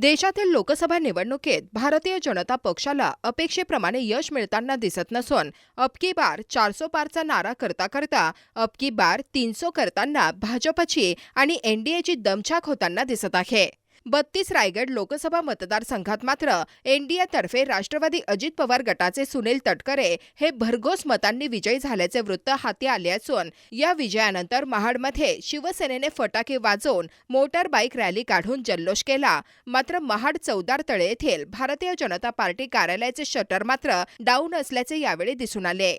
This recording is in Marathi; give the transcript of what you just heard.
देशातील लोकसभा निवडणुकीत भारतीय जनता पक्षाला अपेक्षेप्रमाणे यश मिळताना दिसत नसून अबकी बार चारसो पारचा नारा करता करता अबकी बार तीनसो करताना भाजपची आणि एनडीएची दमछाक होताना दिसत आहे. बत्तीस रायगड लोकसभा मतदारसंघात मात्र एनडीएतर्फे राष्ट्रवादी अजित पवार गटाचे सुनील तटकरे हे भरघोस मतांनी विजयी झाल्याचे वृत्त हाती आले असून या विजयानंतर महाडमध्ये शिवसेनेने फटाके वाजवून मोटर बाईक रॅली काढून जल्लोष केला. मात्र महाड चौदार तळे येथील भारतीय जनता पार्टी कार्यालयाचे शटर मात्र डाऊन असल्याचे यावेळी दिसून आले.